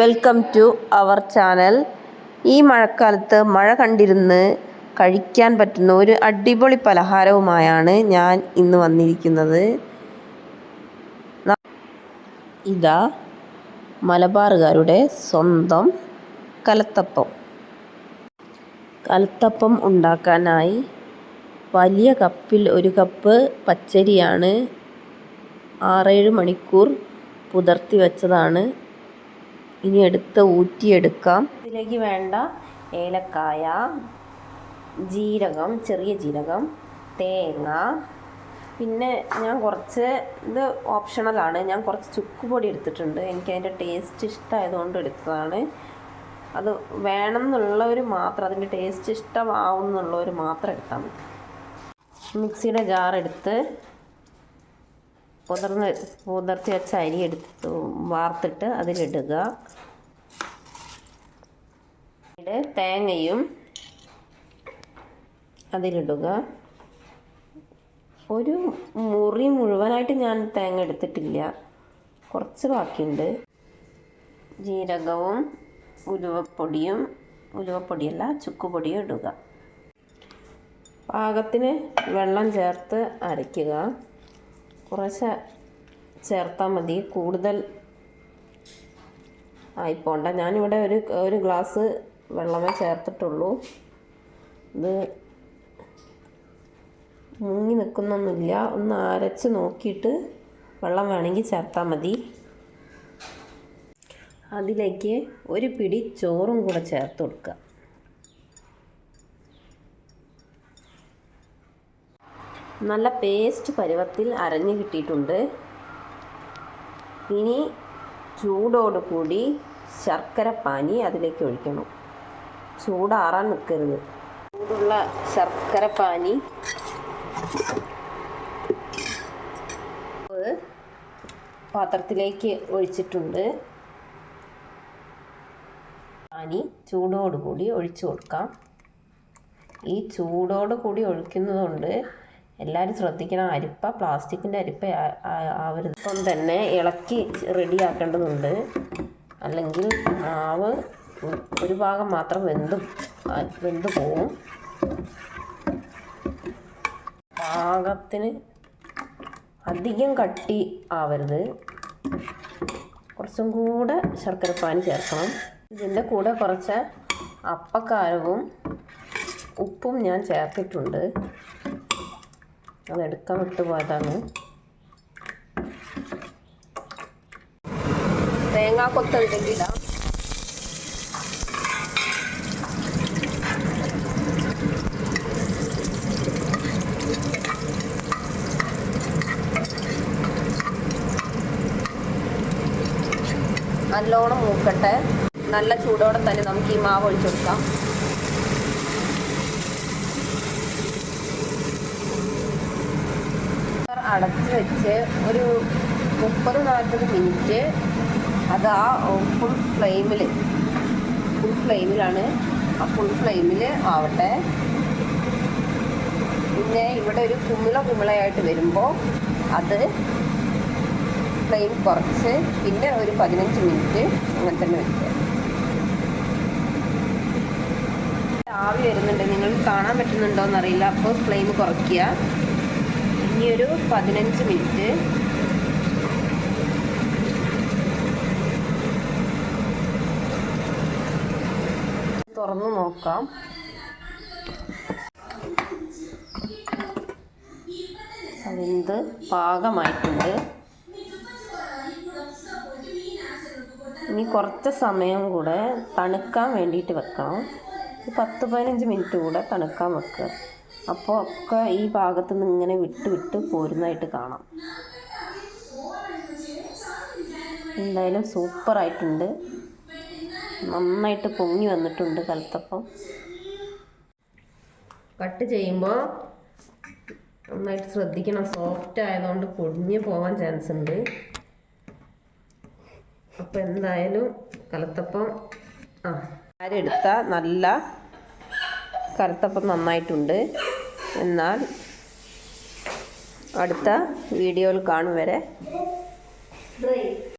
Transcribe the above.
Welcome to our channel ഈ മഴക്കാലത്ത് മഴ കണ്ടിരുന്ന് കഴിക്കാൻ പറ്റുന്ന ഒരു അടിപൊളി പലഹാരവുമായാണ് ഞാൻ ഇന്ന് വന്നിരിക്കുന്നത്. ഇതാ മലബാറുകാരുടെ സ്വന്തം കലത്തപ്പം. കലത്തപ്പം ഉണ്ടാക്കാനായി വലിയ കപ്പിൽ ഒരു കപ്പ് പച്ചരിയാണ് ആറേഴ് മണിക്കൂർ പുതർത്തി വെച്ചതാണ് ഇനി എടുത്ത് ഊറ്റിയെടുക്കാം. ഇതിലേക്ക് വേണ്ട ഏലക്കായ ജീരകം ചെറിയ ജീരകം തേങ്ങ. പിന്നെ ഞാൻ കുറച്ച് ഇത് ഓപ്ഷണലാണ് ഞാൻ കുറച്ച് ചുക്ക് പൊടി എടുത്തിട്ടുണ്ട്. എനിക്ക് അതിന്റെ ടേസ്റ്റ് ഇഷ്ടമായതുകൊണ്ട് എടുത്തതാണ്. അത് വേണം എന്നുള്ളവർ മാത്രം അതിന്റെ ടേസ്റ്റ് ഇഷ്ടമാവും എന്നുള്ളവർ മാത്രം എടുത്താൽ മതി. മിക്സിയുടെ ജാർ എടുത്ത് പുതർന്ന് പുതർത്തി വെച്ച അരി എടുത്ത് വാർത്തിട്ട് അതിലിടുക. തേങ്ങയും അതിലിടുക. ഒരു മുറി മുഴുവനായിട്ട് ഞാൻ തേങ്ങ എടുത്തിട്ടില്ല. കുറച്ച് ബാക്കിയുണ്ട്. ജീരകവും ഉലുവപ്പൊടിയും ഉലുവപ്പൊടിയല്ല ചുക്കുപൊടിയും ഇടുക. പാകത്തിന് വെള്ളം ചേർത്ത് അരയ്ക്കുക. കുറച്ച് ചേർത്താൽ മതി. കൂടുതൽ ആയിപ്പോണ്ട. ഞാനിവിടെ ഒരു ഒരു ഗ്ലാസ് വെള്ളമേ ചേർത്തിട്ടുള്ളൂ. ഇത് മുങ്ങി നിൽക്കുന്നൊന്നുമില്ല. ഒന്ന് അരച്ച് നോക്കിയിട്ട് വെള്ളം വേണമെങ്കിൽ ചേർത്താൽ മതി. അതിലേക്ക് ഒരു പിടി ചോറും കൂടെ ചേർത്ത് കൊടുക്കുക. നല്ല പേസ്റ്റ് പരുവത്തിൽ അരഞ്ഞു കിട്ടിയിട്ടുണ്ട്. ഇനി ചൂടോട് കൂടി ശർക്കര പാനി അതിലേക്ക് ഒഴിക്കണം. ചൂടാറാൻ നിൽക്കരുത് ചൂടുള്ള ശർക്കര പാനി പാത്രത്തിലേക്ക് ഒഴിച്ചിട്ടുണ്ട്. പാനി ചൂടോടുകൂടി ഒഴിച്ചു കൊടുക്കാം. ഈ ചൂടോടുകൂടി ഒഴിക്കുന്നതുകൊണ്ട് എല്ലാവരും ശ്രദ്ധിക്കണം. അരിപ്പ പ്ലാസ്റ്റിക്കിന്റെ അരിപ്പ ആവരുത്. ഇപ്പം തന്നെ ഇളക്കി റെഡിയാക്കേണ്ടതുണ്ട്. അല്ലെങ്കിൽ മാവ് ഒരു ഭാഗം മാത്രം വെന്തും വെന്ത് പോവും. പാകത്തിന് അധികം കട്ടി ആവരുത്. കുറച്ചും കൂടെ ശർക്കരപ്പാനി ചേർക്കണം. ഇതിന്റെ കൂടെ കുറച്ച് അപ്പക്കാരവും ഉപ്പും ഞാൻ ചേർത്തിട്ടുണ്ട്. അതെടുക്കാൻ വിട്ടുപോയതാണ് പോയതാണ്. തേങ്ങാ ഇടാം. നല്ലോണം മൂക്കട്ടെ. നല്ല ചൂടോടെ തന്നെ നമുക്ക് ഈ മാവ് ഒഴിച്ചു കൊടുക്കാം അടച്ച് വെച്ച് ഒരു മുപ്പത് നാൽപ്പത് മിനിറ്റ് അത് ആ ഫുൾ ഫ്ലെയിമിൽ ഫുൾ ഫ്ലെയിമിലാണ് ആ ഫുൾ ഫ്ലെയിമിൽ ആവട്ടെ. പിന്നെ ഇവിടെ ഒരു കുമിള കുമിളയായിട്ട് വരുമ്പോൾ അത് ഫ്ലെയിം കുറച്ച് പിന്നെ ഒരു പതിനഞ്ച് മിനിറ്റ് അങ്ങനെ തന്നെ വെക്കുക. ആവി വരുന്നുണ്ട്. നിങ്ങൾ കാണാൻ പറ്റുന്നുണ്ടോ എന്നറിയില്ല അപ്പോൾ ഫ്ലെയിം കുറയ്ക്കുക. ഇനി ഒരു പതിനഞ്ച് മിനിറ്റ്. തുറന്നു നോക്കാം. വെന്ത് പാകമായിട്ടുണ്ട്. ഇനി കുറച്ച് സമയം കൂടെ തണുക്കാൻ വേണ്ടിയിട്ട് വെക്കണം. പത്ത് പതിനഞ്ച് മിനിറ്റ് കൂടെ തണുക്കാൻ വെക്കുക. അപ്പോൾ ഒക്കെ ഈ ഭാഗത്ത് നിന്ന് ഇങ്ങനെ വിട്ട് വിട്ട് പോരുന്നതായിട്ട് കാണാം. എന്തായാലും സൂപ്പറായിട്ടുണ്ട്. നന്നായിട്ട് പൊങ്ങി വന്നിട്ടുണ്ട് കലത്തപ്പം കട്ട് ചെയ്യുമ്പോൾ നന്നായിട്ട് ശ്രദ്ധിക്കണം. സോഫ്റ്റ് ആയതുകൊണ്ട് പൊടിഞ്ഞ് പോകാൻ ചാൻസ് ഉണ്ട്. അപ്പോൾ എന്തായാലും കലത്തപ്പം ആ ആരെടുത്ത നല്ല കലത്തപ്പം നന്നായിട്ടുണ്ട് എന്നാൽ അടുത്ത വീഡിയോയിൽ കാണും വരെ Break.